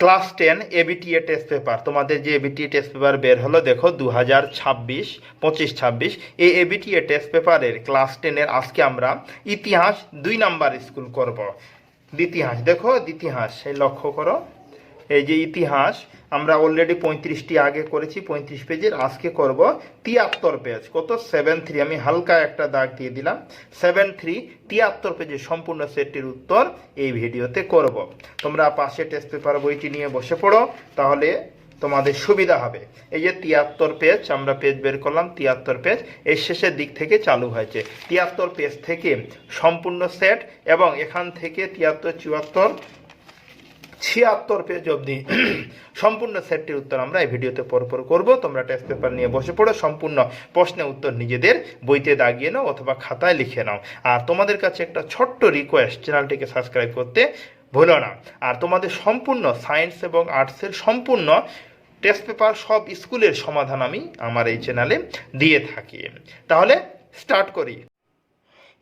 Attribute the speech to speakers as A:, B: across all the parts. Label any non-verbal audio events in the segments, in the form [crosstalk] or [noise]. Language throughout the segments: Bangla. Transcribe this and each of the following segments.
A: Class ten ABTA test paper. তোমাদের যে এবিটিএ টেস্ট পেপার বের হলো, দেখো দু হাজার ছাব্বিশ, পঁচিশ ছাব্বিশ। এই এবিটিএ টেস্ট পেপারের ক্লাস টেনের আজকে আমরা ইতিহাস দুই নাম্বার স্কুল করব। ইতিহাস দেখো ইতিহাস সে লক্ষ্য করো। এই যে ইতিহাস, আমরা অলরেডি পঁয়ত্রিশটি আগে করেছি, পঁয়ত্রিশ পেজের, আজকে করব তিয়াত্তর পেজ। কত? সেভেন থ্রি আমি হালকা একটা দাগ দিয়ে দিলাম। সেভেন থ্রি তিয়াত্তর পেজের সম্পূর্ণ সেটটির উত্তর এই ভিডিওতে করব। তোমরা পাশে টেস্ট পেপার বইটি নিয়ে বসে পড়ো, তাহলে তোমাদের সুবিধা হবে। এই যে তিয়াত্তর পেজ, আমরা পেজ বের করলাম, তিয়াত্তর পেজ এই শেষের দিক থেকে চালু হয়েছে। তিয়াত্তর পেজ থেকে সম্পূর্ণ সেট এবং এখান থেকে তিয়াত্তর, চুয়াত্তর ছিয়াত্তর পেজ অবধি সম্পূর্ণ সেটটির উত্তর আমরা এই ভিডিওতে পরপর করব। তোমরা টেস্ট পেপার নিয়ে বসে পড়ো, সম্পূর্ণ প্রশ্নের উত্তর নিজেদের বইতে দাগিয়ে নাও অথবা খাতায় লিখে নাও। আর তোমাদের কাছে একটা ছোট্ট রিকোয়েস্ট চ্যানেলটিকে সাবস্ক্রাইব করতে ভুলো না। আর তোমাদের সম্পূর্ণ সায়েন্স এবং আর্টসের সম্পূর্ণ টেস্ট পেপার সব স্কুলের সমাধান আমি আমার এই চ্যানেলে দিয়ে থাকি। তাহলে স্টার্ট করি।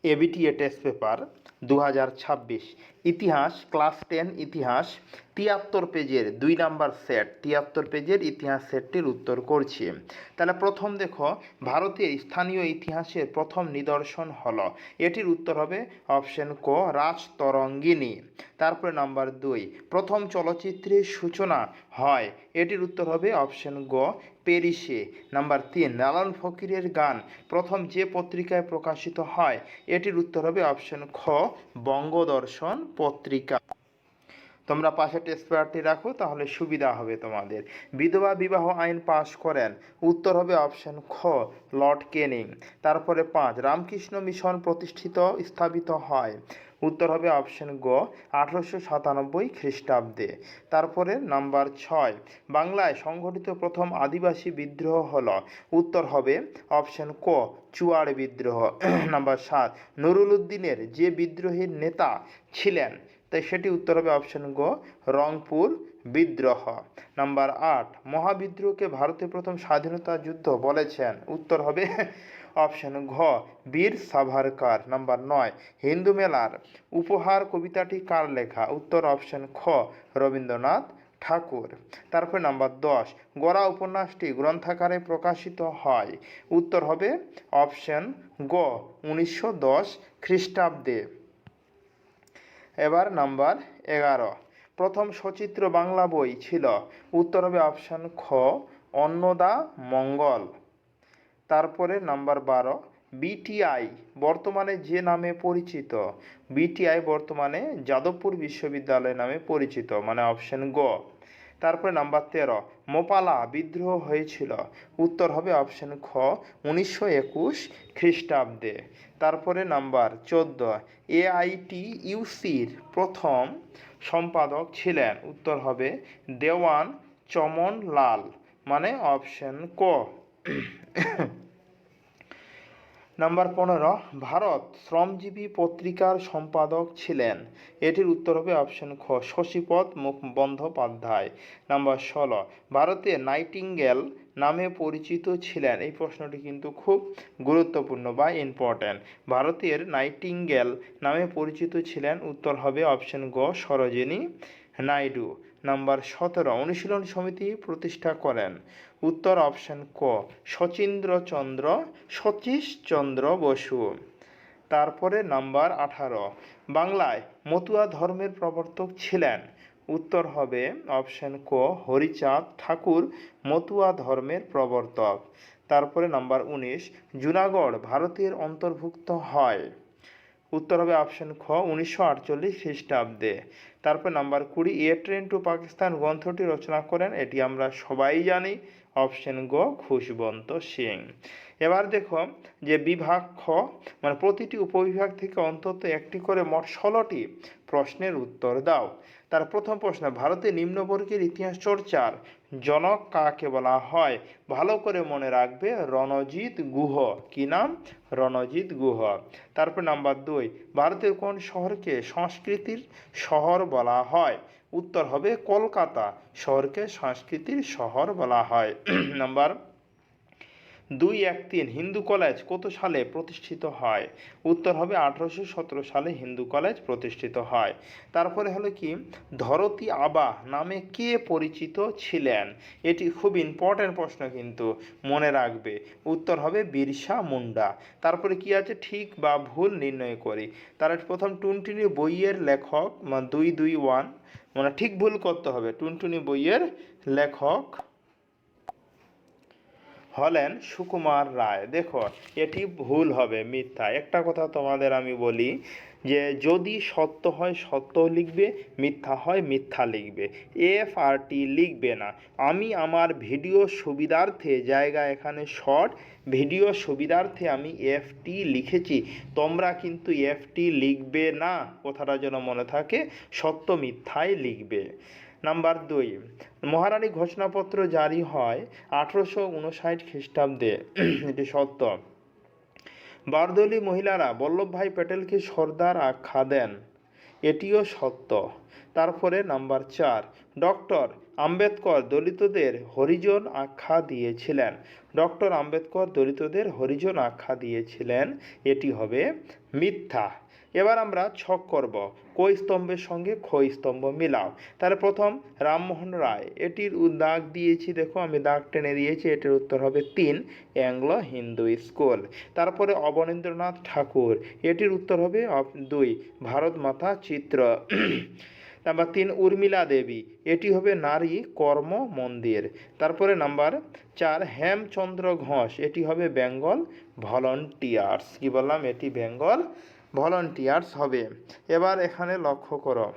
A: এবিটিএ টেস্ট পেপার দু হাজার ছাব্বিশ। ইতিহাস, ক্লাস টেন ইতিহাস, তিয়াত্তর পেজের দুই নাম্বার সেট। তিয়াত্তর পেজের ইতিহাস সেটটির উত্তর করছি। তাহলে প্রথম দেখো, ভারতের স্থানীয় ইতিহাসের প্রথম নিদর্শন হল। এটির উত্তর হবে অপশন ক, রাজতরঙ্গিনী। তারপরে নাম্বার দুই, প্রথম চলচ্চিত্রের সূচনা হয়। এটির উত্তর হবে অপশন গ পেরিসে নাম্বার তিন লালন ফকিরের গান প্রথম যে পত্রিকায় প্রকাশিত হয়, এটির উত্তর হবে অপশন খ, বঙ্গদর্শন পত্রিকা। তোমরা পাশে টেস্ট পেপারটি রাখো, তাহলে সুবিধা হবে তোমাদের। বিধবা বিবাহ আইন পাশ করেন, উত্তর হবে অপশন খ, লর্ড কেনিং। তারপরে পাঁচ, রামকৃষ্ণ মিশন প্রতিষ্ঠিত, স্থাপিত হয়। উত্তর হবে অপশন গ, আঠারোশো সাতানব্বই খ্রিস্টাব্দে। তারপরে নাম্বার ছয়, বাংলায় সংঘটিত প্রথম আদিবাসী বিদ্রোহ হল। উত্তর হবে অপশন ক, চুয়াড় বিদ্রোহ। [clears throat] নাম্বার সাত, নুরুল উদ্দিনের যে বিদ্রোহীর নেতা ছিলেন তাই সেটি উত্তর হবে অপশন গ, রংপুর বিদ্রোহ। নাম্বার আট, মহাবিদ্রোহকে ভারতের প্রথম স্বাধীনতা যুদ্ধ বলেছেন। উত্তর হবে অপশন ঘ, বীর সাভারকার। নাম্বার নয়, হিন্দু মেলার উপহার কবিতাটি কার লেখা? উত্তর অপশন খ, রবীন্দ্রনাথ ঠাকুর। তারপরে নাম্বার দশ, গোড়া উপন্যাসটি গ্রন্থাকারে প্রকাশিত হয়। উত্তর হবে অপশন গ, উনিশশো দশ খ্রিস্টাব্দে। এবার নাম্বার এগারো, প্রথম সচিত্র বাংলা বই ছিল। উত্তর হবে অপশান খ, অন্নদা মঙ্গল। তারপরে নাম্বার বারো বিটিআই বর্তমানে যে নামে পরিচিত। বিটিআই বর্তমানে যাদবপুর বিশ্ববিদ্যালয় নামে পরিচিত মানে অপশন গ। তারপরে নাম্বার তেরো, মোপালা, বিদ্রোহ হয়েছিল। উত্তর হবে অপশন খ, উনিশশো একুশ খ্রিস্টাব্দে। তারপরে নাম্বার চোদ্দ এআইটি ইউসির প্রথম সম্পাদক ছিলেন। উত্তর হবে দেওয়ান চমন লাল মানে অপশন ক। [coughs] নাম্বার পনেরো, ভারত শ্রমজীবী পত্রিকার সম্পাদক ছিলেন। এটির উত্তর হবে অপশন খ, শশীপদ বন্দ্যোপাধ্যায় নাম্বার ষোলো, ভারতে নাইটিঙ্গেল নামে পরিচিত ছিলেন। এই প্রশ্নটি কিন্তু খুব গুরুত্বপূর্ণ বা ইম্পর্ট্যান্ট ভারতের নাইটিঙ্গেল নামে পরিচিত ছিলেন, উত্তর হবে অপশন গ, সরোজিনী নাইডু নাম্বার সতেরো, অনুশীলন সমিতি প্রতিষ্ঠা করেন। উত্তর অপশন ক শচীন্দ্রচন্দ্র সতীশচন্দ্র বসু। তারপরে নাম্বার আঠারো, বাংলায় মতুয়া ধর্মের প্রবর্তক ছিলেন। উত্তর হবে অপশন ক, হরিচাঁদ ঠাকুর, মতুয়া ধর্মের প্রবর্তক। তারপরে নাম্বার উনিশ, জুনাগড় ভারতের অন্তর্ভুক্ত হয়। উত্তর হবে অপশন খ, উনিশশো আটচল্লিশ খ্রিস্টাব্দে। তারপর নাম্বার কুড়ি এ ট্রেন টু পাকিস্তান গ্রন্থটি রচনা করেন এটি আমরা সবাই জানি। অপশন গ, খুশবন্ত সিং। এবার দেখো যে বিভাগ খ মানে প্রতিটি উপবিভাগ থেকে অন্তত একটি করে মোট ষোলোটি প্রশ্নের উত্তর দাও। তার প্রথম প্রশ্ন ভারতে নিম্নবর্গের ইতিহাস চর্চার জনক কাকে বলা হয়? ভালো করে মনে রাখবে, রণজিৎ গুহ। কি নাম? রণজিৎ গুহ। তারপর নাম্বার দুই, ভারতের কোন শহরকে সংস্কৃতির শহর বলা হয়? উত্তর হবে কলকাতা। শহরকে সংস্কৃতির শহর বলা হয়। [clears throat] নাম্বার দুই এক তিন, হিন্দু কলেজ কত সালে প্রতিষ্ঠিত হয়? উত্তর হবে আঠারোশো সতেরো সালে হিন্দু কলেজ প্রতিষ্ঠিত হয়। তারপরে হলো কি? ধরতী আবা নামে কে পরিচিত ছিলেন? এটি খুব ইম্পর্ট্যান্ট প্রশ্ন কিন্তু, মনে রাখবে। উত্তর হবে বিরসা মুন্ডা। তারপরে কি আছে? ঠিক বা ভুল নির্ণয় করি। তার প্রথম টুনটুনি বইয়ের লেখক, দুই দুই ওয়ান মানে ঠিক ভুল করতে হবে। টুনটুনি বইয়ের লেখক হলেন সুকুমার রায়। দেখো, এটি ভুল হবে মিথ্যা। একটা কথা তোমাদের আমি বলি যে যদি সত্য হয়, সত্য লিখবে, মিথ্যা হয়, মিথ্যা লিখবে। এফ আর টি লিখবে না। আমি আমার ভিডিও সুবিধার্থে, জায়গা এখানে শর্ট ভিডিও সুবিধার্থে আমি এফ টি লিখেছি। তোমরা কিন্তু এফ টি লিখবে না। কথাটা যেন মনে থাকে, সত্য মিথ্যাই লিখবে। নাম্বার দুই, মহারানী ঘোষণাপত্র জারি হয় আঠেরোশো উনষাট খ্রিস্টাব্দে। [clears throat] এটি সত্য। বারদলি মহিলারা বল্লভভাই প্যাটেলকে সর্দার আখ্যা দেন। এটিও সত্য। তারপরে নাম্বার চার ডক্টর আম্বেদকর দলিতদের হরিজন আখ্যা দিয়েছিলেন। ডক্টর আম্বেদকর দলিতদের হরিজন আখ্যা দিয়েছিলেন। এটি হবে মিথ্যা। এবার আমরা ছক করব। কই স্তম্ভের সঙ্গে খই স্তম্ভ মিলাও। তাহলে প্রথম, রামমোহন রায়। এটির দাগ দিয়েছি, দেখো আমি দাগ টেনে দিয়েছি, এটির উত্তর হবে তিন, অ্যাংলো হিন্দু স্কুল। তারপরে অবনীন্দ্রনাথ ঠাকুর। এটির উত্তর হবে দুই ভারত মাতা চিত্র। নাম্বার তিন, উর্মিলা দেবী। এটি হবে নারী কর্ম মন্দির। তারপরে নাম্বার চার, হেমচন্দ্র ঘোষ। এটি হবে বেঙ্গল ভলন্টিয়ার্স। কি বললাম? এটি বেঙ্গল ভলন্টিয়ার্স হবে। এবার এখানে লক্ষ্য করো।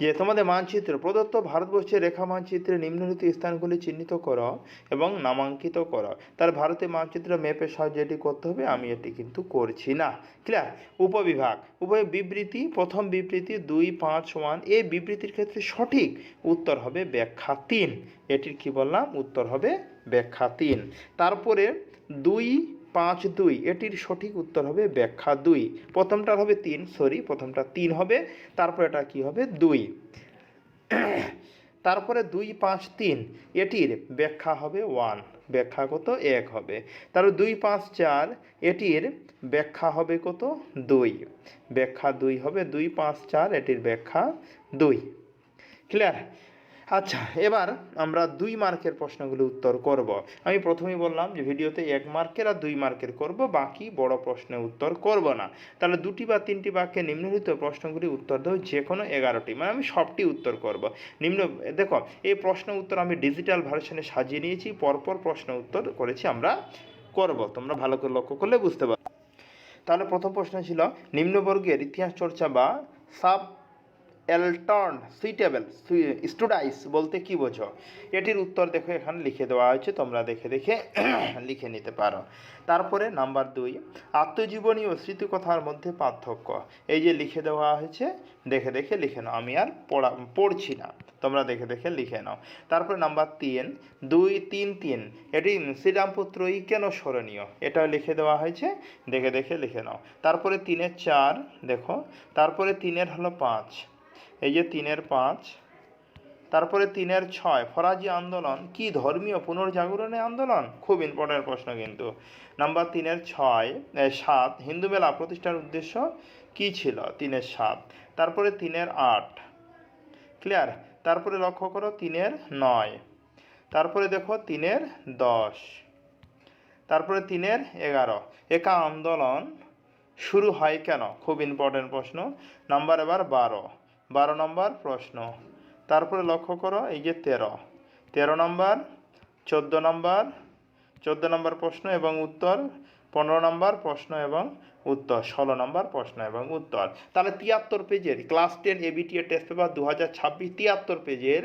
A: যে তোমাদের মানচিত্র, প্রদত্ত ভারতবর্ষের রেখা মানচিত্রে নিম্নলিখিত স্থানগুলি চিহ্নিত করো এবং নামাঙ্কিত করো। তার ভারতের মানচিত্র ম্যাপের সাহায্যে এটি করতে হবে, আমি এটি কিন্তু করছি না। ক্লিয়ার? উপবিভাগ। উপ বিবৃতি, প্রথম বিবৃতি দুই, পাঁচ ওয়ান এই বিবৃতির ক্ষেত্রে সঠিক উত্তর হবে ব্যাখ্যা তিন। এটির কি বললাম? উত্তর হবে ব্যাখ্যা তিন। তারপরে দুই পাঁচ দুই, এটির সঠিক উত্তর হবে ব্যাখ্যা দুই। প্রথমটার হবে তিন সরি প্রথমটা তিন হবে, তারপর এটা কি হবে দুই। তারপরে দুই, পাঁচ, তিন, এটির ব্যাখ্যা হবে ওয়ান ব্যাখ্যা কত এক হবে। তারপর দুই, পাঁচ, চার, এটির ব্যাখ্যা হবে কত? দুই। ব্যাখ্যা দুই হবে দুই, পাঁচ, চার, এটির ব্যাখ্যা দুই। ক্লিয়ার আচ্ছা এবার আমরা দুই মার্কের প্রশ্নগুলি উত্তর করব। আমি প্রথমেই বললাম যে ভিডিওতে এক মার্কের আর দুই মার্কের করব, বাকি বড় প্রশ্নের উত্তর করব না। তাহলে দুটি বা তিনটি বাক্যে নিম্নলিখিত প্রশ্নগুলি উত্তর দেবো যে কোনো এগারোটি মানে আমি সবটি উত্তর করব। নিম্ন, দেখো, এই প্রশ্ন উত্তর আমি ডিজিটাল ভার্সনে সাজিয়ে নিয়েছি, পরপর প্রশ্ন উত্তর করেছি আমরা করব। তোমরা ভালো করে লক্ষ্য করলে বুঝতে পারো তাহলে প্রথম প্রশ্ন ছিল, নিম্নবর্গের ইতিহাস চর্চা বা সাব এলটর্ন সুইটেবল স্টুডাইস বলতে কি বোঝো? এটির উত্তর দেখো, এখানে লিখে দেওয়া হয়েছে, তোমরা দেখে দেখে [clears throat] লিখে নিতে পারো। তারপরে নাম্বার দুই, আত্মজীবনী ও স্মৃতিকথার মধ্যে পার্থক্য। এই যে লিখে দেওয়া হয়েছে, দেখে দেখে লিখে নাও। আমি আর পড়া, পড়ছি না, তোমরা দেখে দেখে লিখে নাও। তারপরে নাম্বার তিন, দুই, তিন তিন, এটি শ্রীরামপুত্রই কেন স্মরণীয়? এটা লিখে দেওয়া হয়েছে, দেখে দেখে লিখে নাও। তারপরে তিনের চার, দেখো, তারপরে তিনের হলো পাঁচ এই যে তিনের পাঁচ, তারপরে তিনের ছয়, ফরাজি আন্দোলন, কি ধর্মীয় পুনর্জাগরণের আন্দোলন? খুব ইম্পর্টেন্ট প্রশ্ন কিন্তু। নাম্বার তিনের ছয় সাত, হিন্দু মেলা প্রতিষ্ঠার উদ্দেশ্য কি ছিল? তিনের সাত, তারপরে তিনের আট ক্লিয়ার তারপরে লক্ষ্য করো, তিনের নয়, তারপরে দেখো তিনের দশ, তারপরে তিনের এগারো। একা আন্দোলন শুরু হয় কেন? খুব ইম্পর্টেন্ট প্রশ্ন। নাম্বার এবার বারো বারো নম্বর প্রশ্ন। তারপরে লক্ষ্য করো, এই যে তেরো। তেরো নম্বর, চোদ্দ নম্বর চোদ্দ নম্বর প্রশ্ন এবং উত্তর, পনেরো নম্বর প্রশ্ন এবং উত্তর, ষোলো নম্বর প্রশ্ন এবং উত্তর। তাহলে তিয়াত্তর পেজের class ten ABTA test paper দু হাজার ছাব্বিশ তিয়াত্তর পেজের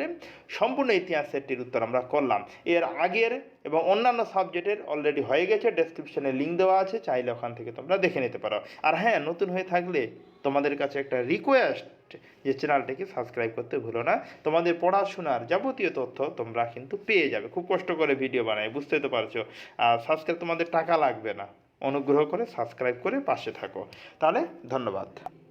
A: সম্পূর্ণ ইতিহাস সেটটির উত্তর আমরা করলাম। এর আগের এবং অন্যান্য সাবজেক্টের অলরেডি হয়ে গেছে ডেসক্রিপশনে লিঙ্ক দেওয়া আছে, চাইলে ওখান থেকে তোমরা দেখে নিতে পারো। আর হ্যাঁ নতুন হয়ে থাকলে তোমাদের কাছে একটা রিকোয়েস্ট যে চ্যানেলটিকে সাবস্ক্রাইব করতে ভুলো না। তোমাদের পড়াশোনার যাবতীয় তথ্য তোমরা কিন্তু পেয়ে যাবে। খুব কষ্ট করে ভিডিও বানাই বুঝতেই তো পারছ। আর সাবস্ক্রাইব তোমাদের টাকা লাগবে না। অনুগ্রহ করে সাবস্ক্রাইব করে পাশে থাকো। তাহলে ধন্যবাদ।